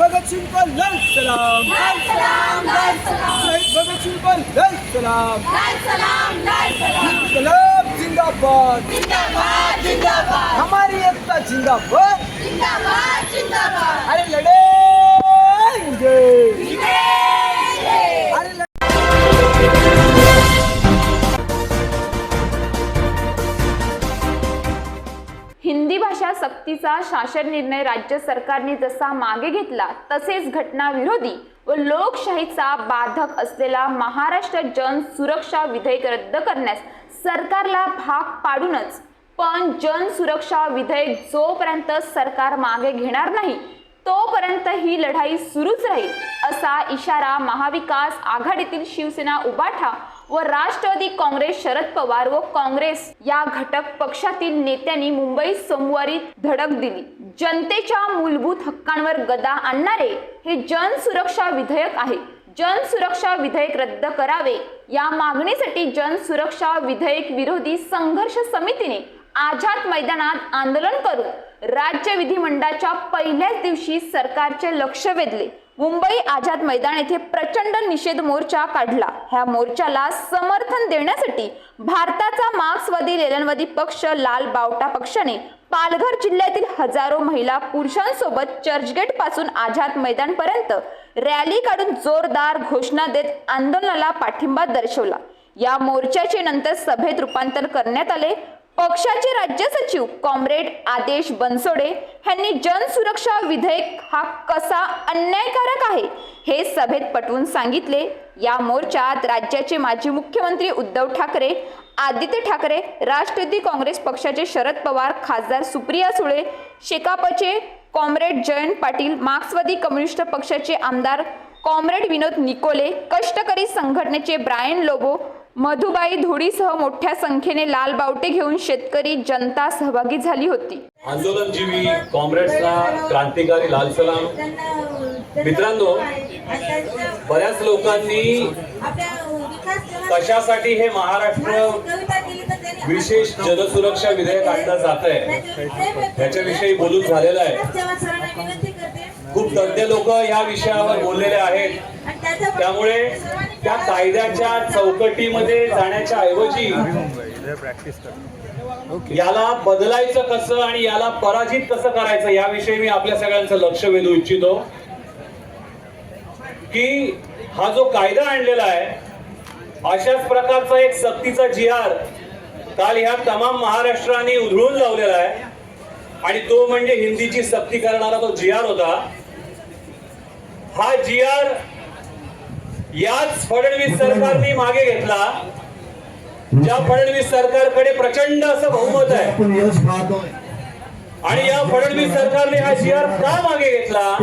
भगत सिंह को लाल सलाम। लाल सलाम लाल सलाम। शहीद भगत सिंह को लाल सलाम। लाल सलाम लाल सलाम। इनकलाब जिंदाबाद। जिंदाबाद जिंदाबाद। हमारी एकता जिंदाबाद। जिंदाबाद जिंदाबाद। अरे लड़ेंगे। भाषा सक्तीचा शासन निर्णय राज्य सरकारने जसा मागे घेतला तसेच घटनाविरोधी व लोकशाहीचा बाधक असलेला महाराष्ट्र जन सुरक्षा विधेयक रद्द करण्यास सरकारला भाग पाडूनच पण जन सुरक्षा विधेयक जोपर्यंत सरकार मागे घेणार नाही तोपर्यंत ही लढाई सुरूच राहील. असा इशारा महाविकास आघाडीतील शिवसेना उबाठा व राष्ट्रवादी काँग्रेस शरद पवार व काँग्रेस या घटक पक्षातील नेत्यांनी मुंबईत सोमवारी धडक दिली. जनतेच्या मूलभूत हक्कांवर गदा आणणारे हे जनसुरक्षा विधेयक आहे. जनसुरक्षा विधेयक रद्द करावे. या मागणीसाठी जनसुरक्षा विधेयक विरोधी संघर्ष समितीने आझाद मैदानात आंदोलन करून राज्य विधिमंडळाच्या पहिल्याच दिवशी सरकारचे लक्ष वेधले. मुंबई आझाद मैदान येथे प्रचंड निषेध मोर्चा काढला. ह्या मोर्चाला समर्थन देण्यासाठी भारताचा मार्क्सवादी लेलनवादी पक्ष लाल बावटा पक्षाने पालघर जिल्ह्यातील हजारो महिला पुरुषांसोबत चर्चगेटपासून आझाद मैदान पर्यंत रॅली काढून जोरदार घोषणा देत आंदोलनाला पाठिंबा दर्शवला. या मोर्चाचे नंतर सभेत रूपांतर करण्यात आले. पक्षाचे राज्य सचिव कॉम्रेड आदेश बनसोडे यांनी जन सुरक्षा विधेयक हा कसा अन्यायकारक आहे हे सभेत पटवून सांगितले. या मोर्चात राज्याचे माजी मुख्यमंत्री उद्धव ठाकरे आदित्य ठाकरे राष्ट्रवादी काँग्रेस पक्षाचे शरद पवार खासदार सुप्रिया सुळे शेकापचे कॉम्रेड जयंत पाटील मार्क्सवादी कम्युनिस्ट पक्षाचे आमदार कॉम्रेड विनोद निकोले कष्टकरी संघटनेचे ब्रायन लोबो मधुबाई धुडीसह मोठ्या संख्येने लाल बावटे घेऊन शेतकरी जनता सहभागी झाली होती. आंदोलनजीवी काँग्रेसला क्रांतिकारी लाल सलाम. मित्रांनो बऱ्याच लोकांनी कशासाठी हे महाराष्ट्र विशेष जनसुरक्षा विधेयक आणलं जात आहे याच्याविषयी बोलून झालेलं आहे. खूप तज्ञ लोक या विषयावर बोललेले आहेत. त्यामुळे त्या कायद्याच्या चौकटीमध्ये जाण्याच्या ऐवजी याला बदलायचं कसं आणि याला पराजित कसं करायचं याविषयी मी आपल्या सगळ्यांचं लक्ष वेधू इच्छितो. की हा जो कायदा आणलेला आहे अशाच प्रकारचा एक सक्तीचा जिहार काल ह्या तमाम महाराष्ट्राने उधळून लावलेला आहे आणि तो म्हणजे हिंदीची सक्ती करणारा तो जिहार होता हा जिहार याच फडणवीस सरकारने मागे घेतला. ज्या फडणवीस सरकारकडे प्रचंड असं बहुमत आहे. आणि या फडणवीस सरकारने हा आर का मागे घेतला?